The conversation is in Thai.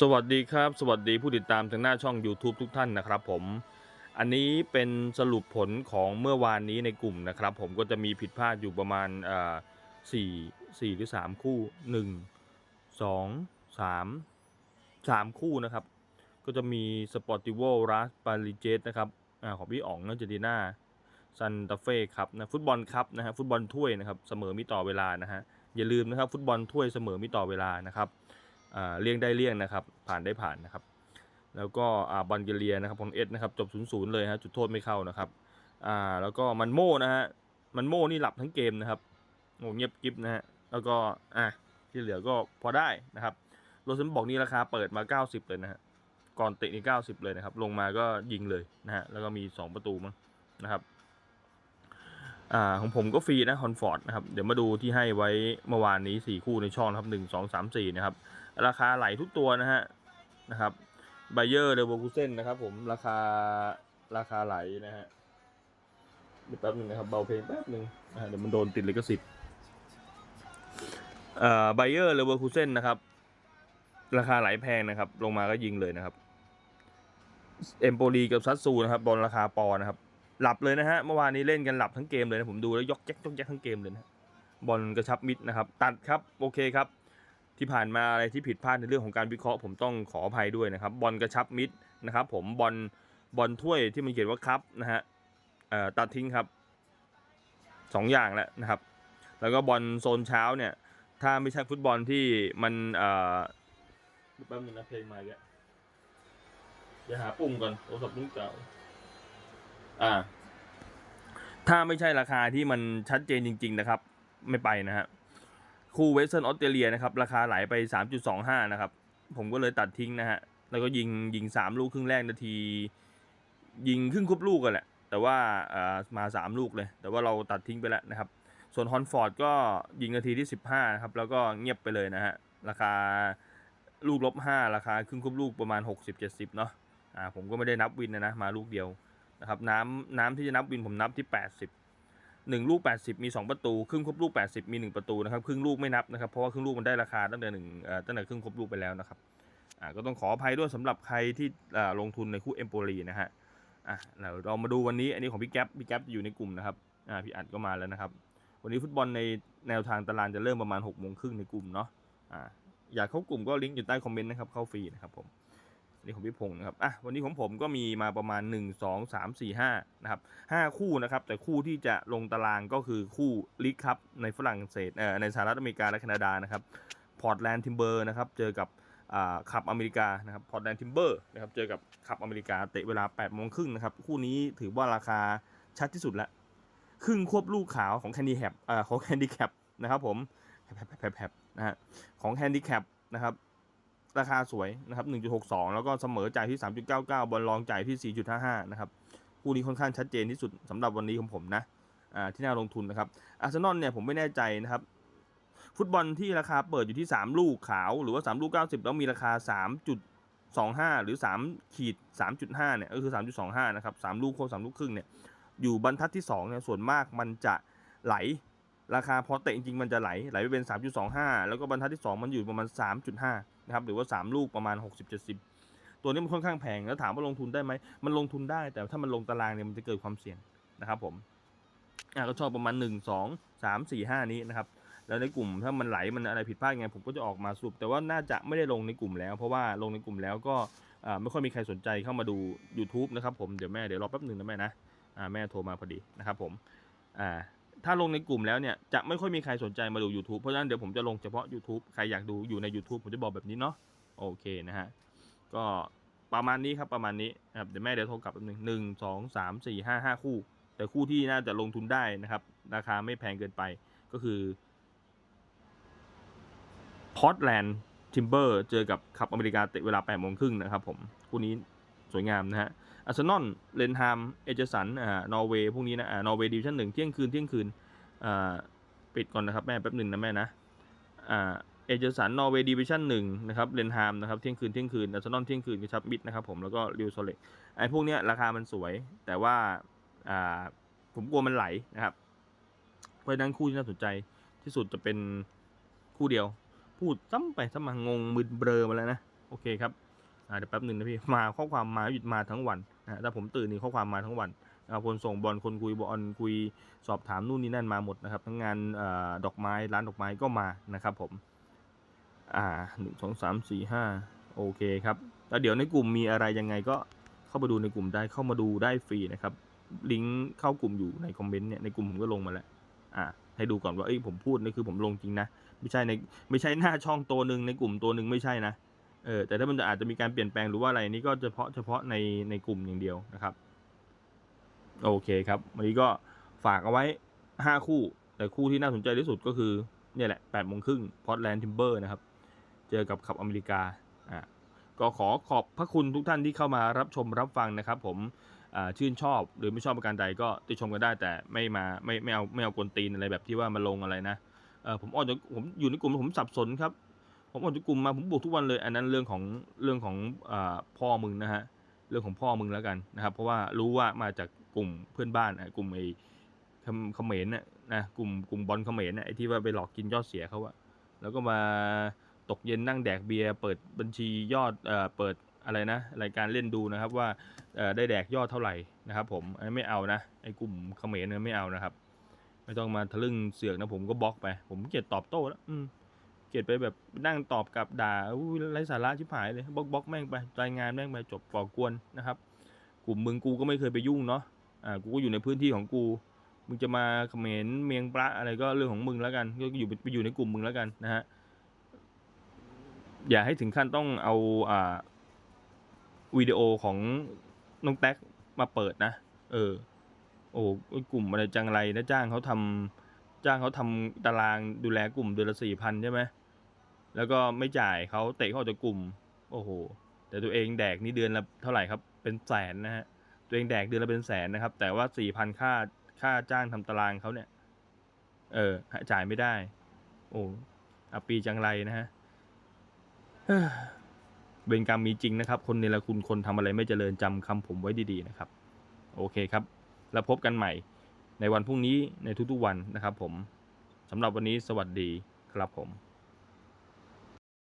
สวัสดีครับ สวัสดีผู้ติดตามทางหน้าช่อง YouTube ทุกท่านนะครับผม อันนี้เป็นสรุปผลของเมื่อวานนี้ในกลุ่มนะครับ ผมก็จะมีผิดพลาดอยู่ประมาณอ่าสี่สี่หรือสามคู่หนึ่งสองสามสามคู่นะครับ ก็จะมีสปอร์ติโวรัสปาริเจตนะครับอาของพี่อ๋องนัจดีนาซันตาเฟ่ครับนะฟุตบอลครับนะฮะฟุตบอลถ้วยนะครับเสมอมีต่อเวลานะฮะอย่าลืมนะครับ ฟุตบอลถ้วยเสมอมีต่อเวลานะครับ เลี่ยงได้เลี่ยงนะครับ ผ่านได้ผ่านนะครับ แล้วก็อ่าบอลเกเลียนะครับของเอสนะครับจบ0ูนย์เลยฮะจุดโทษไม่เข้านะครับอ่าแล้วก็มันโม่นะฮะมันโม่นี่หลับทั้งเกมนะครับโอ้เงียบกิฟนะฮะแล้วก็อะที่เหลือก็พอได้นะครับโรซันบอกนี่ราคาเปิดมา 90 เลยนะฮะก่อนเตะนี่90 เลยนะครับ ลงมาก็ยิงเลยนะฮะแล้วก็มี 2 ประตูมั้งนะครับอ่าของผมก็ฟรีนะฮอนฟอร์ดนะครับ เดี๋ยวมาดูที่ให้ไว้เมื่อวานนี้ 4 คู่ในช่องนะครับ 1 2 3 4 นะครับ ราคาไหลทุกตัวนะฮะนะครับไบเยอร์เดวอกูเซนนะครับผมราคาราคาไหลนะฮะเดี๋ยวแป๊บหนึงนะครับเบาเพลงแป๊บหนึงเดี๋ยวมันโดนติดลิขสิทธิ์เอ่อไบเยอร์เดวอกูเซนนะครับ ราคาไหลแพงนะครับ ลงมาก็ยิงเลยนะครับเอมโปลีกับซัตซูนะครับบอลราคาปอนะครับ หลับเลยนะฮะเมื่อวานนี้เล่นกันหลับทั้งเกมเลยนะผมดูแล้วยกแจ๊กยกแจ๊กทั้งเกมเลยนะบอลกระชับมิดนะครับ ตัดครับโอเคครับ ที่ผ่านมาอะไรที่ผิดพลาดในเรื่องของการวิเคราะห์ผมต้องขออภัยด้วยนะครับ บอลกระชับมิดนะครับผมบอลบอลถ้วยที่มันเขียนว่าครับนะฮะตัดทิ้งครับสองอย่างแล้วนะครับ แล้วก็บอลโซนเช้าเนี่ย ถ้าไม่ใช่ฟุตบอลที่มันเอ่อแป๊บนึงนะเพลงมาอีกแล้วเดี๋ยวหาปุ่มก่อนโทรศัพท์รุ่นเก่าอ่า ถ้าไม่ใช่ราคาที่มันชัดเจนจริง ๆ นะครับ ไม่ไปนะฮะ คู่เวสเทิร์นออสเตรเลียนะครับ ราคาไหลไป 3.25 นะครับ ผมก็เลยตัดทิ้งนะฮะ แล้วก็ยิงยิง 3 ลูกครึ่งแรกนาที ยิงครึ่งครบลูกกันแหละ แต่ว่าเอ่อมา 3 ลูกเลย แต่ว่าเราตัดทิ้งไปแล้วนะครับ ส่วนฮอนฟอร์ดก็ยิงนาทีที่ 15 นะครับ แล้วก็เงียบไปเลยนะฮะ ราคาลูกลบ 5 ราคาครึ่งครบลูกประมาณ 60-70 เนาะ อ่า ผมก็ไม่ได้นับวินนะนะ มาลูกเดียวนะครับ น้ำน้ำที่จะนับวินผมนับที่ 80 หนึ่งลูก 80 มี 2 ประตู ครึ่งครบลูก 80 มี 1 ประตูนะครับ ครึ่งลูกไม่นับนะครับ เพราะว่าครึ่งลูกมันได้ราคาตั้งแต่หนึ่งตั้งแต่ครึ่งครบลูกไปแล้วนะครับอ่าก็ต้องขออภัยด้วยสำหรับใครที่ลงทุนในคู่เอมโปลีนะฮะอะเราเรามาดูวันนี้อันนี้ของพี่แก๊ปพี่แก๊ปอยู่ในกลุ่มนะครับอ่าพี่อัดก็มาแล้วนะครับ วันนี้ฟุตบอลในแนวทางตารางจะเริ่มประมาณ6กโมงครึ่งในกลุ่มเนาะอ่าอยากเข้ากลุ่มก็ลิงก์อยู่ใต้คอมเมนต์นะครับเข้าฟรีนะครับผม อันนี้ของพี่พงศ์นะครับอะวันนี้ของผมก็มีมาประมาณ 1 2 3 4 5นะครับ5คู่นะครับ แต่คู่ที่จะลงตารางก็คือคู่ลีกครับในฝรั่งเศสเอ่อในสหรัฐอเมริกาและแคนาดานะครับพอร์ตแลนด์ทิมเบอร์นะครับเจอกับอ่าขับอเมริกานะครับพอร์ตแลนด์ทิมเบอร์นะครับเจอกับขับอเมริกาเตะเวลา8โมงครึ่งนะครับคู่นี้ถือว่าราคาชัดที่สุดแล้วครึ่งควบลูกขาวของแคนดี้แคปอ่าของแคนดี้แคปนะครับผมแผลบแผลบนะฮะของแฮนดี้แคปนะครับ ราคาสวยนะครับ 1.62 แล้วก็เสมอจ่ายที่ 3.99 บอลรองจ่ายที่ 4.55 นะครับ คู่นี้ค่อนข้างชัดเจนที่สุดสำหรับวันนี้ของผมนะอ่าที่น่าลงทุนนะครับ อาร์เซนอลเนี่ยผมไม่แน่ใจนะครับ ฟุตบอลที่ราคาเปิดอยู่ที่ 3 ลูกขาว หรือว่า 3 ลูก 90 แล้วมีราคา 3.25 หรือ3ขีด3.5 เนี่ยก็คือ 3.25 นะครับ 3 ลูกโค3ลูกครึ่งเนี่ย อยู่บรรทัดที่2เนี่ยส่วนมากมันจะไหล ราคาพอเตะจริงๆมันจะไหลไหลไปเป็น 3.25 แล้วก็บรรทัดที่ 2 มันอยู่ประมาณ 3.5 นะครับ หรือว่า 3 ลูกประมาณ 60-70 ตัวนี้มันค่อนข้างแพง แล้วถามว่าลงทุนได้ไหม มันลงทุนได้ แต่ถ้ามันลงตารางเนี่ยมันจะเกิดความเสี่ยงนะครับผม อะก็ชอบประมาณ 1 2 3 4 5 นี้นะครับ แล้วในกลุ่มถ้ามันไหลมันอะไรผิดพลาดไงผมก็จะออกมาสรุป แต่ว่าน่าจะไม่ได้ลงในกลุ่มแล้ว เพราะว่าลงในกลุ่มแล้วก็อ่าไม่ค่อยมีใครสนใจเข้ามาดู YouTube นะครับผม เดี๋ยวแม่เดี๋ยวรอแป๊บหนึ่งนะแม่นะ อ่าแม่โทรมาพอดีนะครับผม อ่า ถ้าลงในกลุ่มแล้วเนี่ยจะไม่ค่อยมีใครสนใจมาดู YouTube เพราะฉะนั้นเดี๋ยวผมจะลงเฉพาะ YouTube ใครอยากดูอยู่ใน YouTube ผมจะบอกแบบนี้เนาะโอเคนะฮะก็ประมาณนี้ครับประมาณนี้นะครับเดี๋ยวแม่เดี๋ยวโทรกลับแป๊บนึงหนึ่งสองสามสี่ห้าห้าคู่ แต่คู่ที่น่าจะลงทุนได้นะครับ ราคาไม่แพงเกินไปก็คือพอร์ตแลนด์ทิมเบอร์เจอกับขับอเมริกาเตะเวลา8โมงครึ่งนะครับผม คู่นี้ สวยงามนะฮะอาร์เซนอลเลนฮามเอเจสันอ่านอร์เวย์พวกนี้นะอ่านอร์เวย์ดิวิชั่นหนึ่งเที่ยงคืนเที่ยงคืนอ่าปิดก่อนนะครับแม่แป๊บหนึ่งนะแม่นะอ่าเอเจสันนอร์เวย์ดิวิชั่นหนึ่งนะครับเลนฮามนะครับเที่ยงคืนเที่ยงคืนอาร์เซนอลเที่ยงคืนกระชับมิดนะครับผมแล้วก็ริวโซเล็กไอ้พวกเนี้ยราคามันสวย แต่ว่าอ่าผมกลัวมันไหลนะครับเพราะนั้นคู่ที่น่าสนใจที่สุดจะเป็นคู่เดียว พูดซ้ำไปซ้ำมางงมึนเบลอมาแล้วนะ โอเคครับ เดี๋ยวแป๊บหนึ่งนะพี่มาข้อความมาหยุดมาทั้งวันนะถ้าผมตื่นนี่ข้อความมาทั้งวันอ่าคนส่งบอลคนคุยบอลคุยสอบถามนู่นนี่นั่นมาหมดนะครับ ทั้งงานอดอกไม้ร้านดอกไม้ก็มานะครับผมอ่าหนึ่งสองสามสี่ห้าโอเคครับแล้วเดี๋ยวในกลุ่มมีอะไรยังไงก็เข้ามาดูในกลุ่มได้เข้ามาดูได้ฟรีนะครับลิงก์เข้ากลุ่มอยู่ในคอมเมนต์เนี่ยในกลุ่มผมก็ลงมาแล้วอ่าให้ดูก่อนว่าเอ้ยผมพูดนี่คือผมลงจริงนะ ไม่ใช่ในไม่ใช่หน้าช่องตัวหนึ่งในกลุ่มตัวหนึ่งไม่ใช่นะ เออแต่ถ้ามันจะอาจจะมีการเปลี่ยนแปลงหรือว่าอะไรนี่ก็เฉพาะเฉพาะในในกลุ่มอย่างเดียวนะครับ โอเคครับ วันนี้ก็ฝากเอาไว้ห้าคู่ แต่คู่ที่น่าสนใจที่สุดก็คือ เนี่ยแหละแปดโมงครึ่งพอร์ตแลนด์ทิมเบอร์นะครับ เจอกับขับอเมริกาอ่าก็ขอขอบพระคุณทุกท่านที่เข้ามารับชมรับฟังนะครับ ผมชื่นชอบหรือไม่ชอบประการใดก็ติชมกันได้แต่ไม่มาไม่ไม่เอาไม่เอากวนตีนอะไรแบบที่ว่ามาลงอะไรนะเออผมออกจากผมอยู่ในกลุ่มผมสับสนครับ ผมออกจากกลุ่มมาผมบวกทุกวันเลย อันนั้นเรื่องของเรื่องของอพ่อมึงนะฮะเรื่องของพ่อมึงแล้วกันนะครับ เพราะว่ารู้ว่ามาจากกลุ่มเพื่อนบ้านกลุ่มไอ้เขมเขมรน่ะนะกลุ่มกลุ่มบอลเขมรน่ะไอ้ที่ว่าไปหลอกกินยอดเสียเขาอะแล้วก็มาตกเย็นนั่งแดกเบียร์เปิดบัญชียอดเอ่อเปิดอะไรนะรายการเล่นดูนะครับว่าได้แดกยอดเท่าไหร่นะครับ ผมอันนี้ไม่เอานะไอ้กลุ่มเขมรเนี่ยไม่เอานะครับ ไม่ต้องมาทะลึ่งเสือกนะผมก็บล็อกไป ผมเกลียดตอบโต้แล้ว เกลียดไปแบบนั่งตอบกับด่าไร้สาระชิบหายเลยบล็อกบล็อกแม่งไปรายงานแม่งไปจบก่อกวนนะครับ กลุ่มมึงกูก็ไม่เคยไปยุ่งเนาะอ่ากูก็อยู่ในพื้นที่ของกู มึงจะมาเขมรเมียงปลาอะไรก็เรื่องของมึงแล้วกันก็อยู่ไปอยู่ในกลุ่มมึงแล้วกันนะฮะอย่าให้ถึงขั้นต้องเอาอ่าวิดีโอของน้องแท็กมาเปิดนะ เออ โอ้กลุ่มอะไรจังไรนะจ้างเขาทำจ้างเขาทำตารางดูแลกลุ่มเดือนละสี่พันใช่ไหม แล้วก็ไม่จ่ายเขาเตะเขาออกจากกลุ่ม โอ้โห แต่ตัวเองแดกนี่เดือนละเท่าไหร่ครับ เป็นแสนนะฮะ ตัวเองแดกเดือนละเป็นแสนนะครับ แต่ว่าสี่พันค่าค่าจ้างทำตารางเขาเนี่ย เออ จ่ายไม่ได้ โอ้อาปีจังไรนะฮะเฮ้อเวรกรรมมีจริงนะครับ คนเนรคุณคนทำอะไรไม่เจริญจำคำผมไว้ดีๆนะครับ โอเคครับ แล้วพบกันใหม่ ในวันพรุ่งนี้ในทุกๆวันนะครับ ผมสำหรับวันนี้สวัสดีครับผม